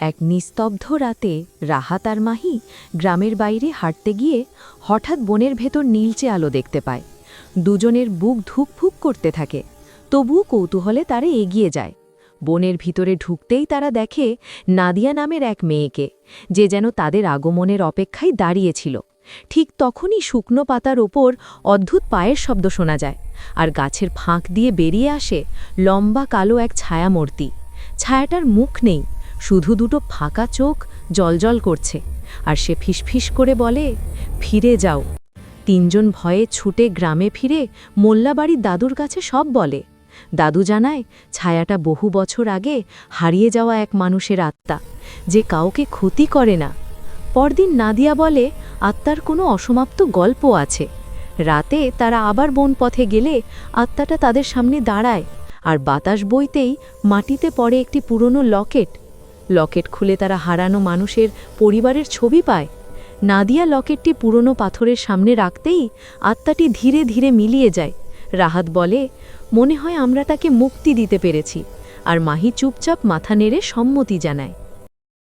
এক নিস্তব্ধ রাতে রাহাত আর মাহি গ্রামের বাইরে হাঁটতে গিয়ে হঠাৎ বনের ভেতর নীলচে আলো দেখতে পায়। দুজনের বুক ধুকফুক করতে থাকে। তবুও কৌতূহলে তারা এগিয়ে যায়। বনের ভিতরে ঢুকতেই তারা দেখে নাদিয়া নামের এক মেয়েকে, যে যেন তাদের আগমনের অপেক্ষায় দাঁড়িয়েছিল ঠিক তখনই শুকনো পাতার ওপর অদ্ভুত পায়ের শব্দ শোনা যায় আর গাছের ফাঁক দিয়ে বেরিয়ে আসে লম্বা কালো এক ছায়ামূর্তি। ছায়াটার মুখ নেই। শুধু দুটো ফাঁকা চোখ জলজল করছে। আর সে ফিসফিস করে বলে, ফিরে যাও। তিনজন ভয়ে ছুটে গ্রামে ফিরে মোল্লাবাড়ির দাদুর কাছে সব বলে। দাদু জানায়, ছায়াটা বহু বছর আগে হারিয়ে যাওয়া এক মানুষের আত্মা, যে কাউকে ক্ষতি করে না। পরদিন নাদিয়া বলে, আত্মার কোনো অসমাপ্ত গল্প আছে। রাতে তারা আবার বন পথে গেলে আত্মাটা তাদের সামনে দাঁড়ায়, আর বাতাস বইতেই মাটিতে পড়ে একটি পুরনো লকেট লকেট খুলে তারা হারানো মানুষের পরিবারের ছবি পায়। নাদিয়া লকেটটি পুরনো পাথরের সামনে রাখতেই আত্মাটি ধীরে ধীরে মিলিয়ে যায়। রাহাত বলে, মনে হয় আমরা তাকে মুক্তি দিতে পেরেছি। আর মাহি চুপচাপ মাথা নেড়ে সম্মতি জানায়।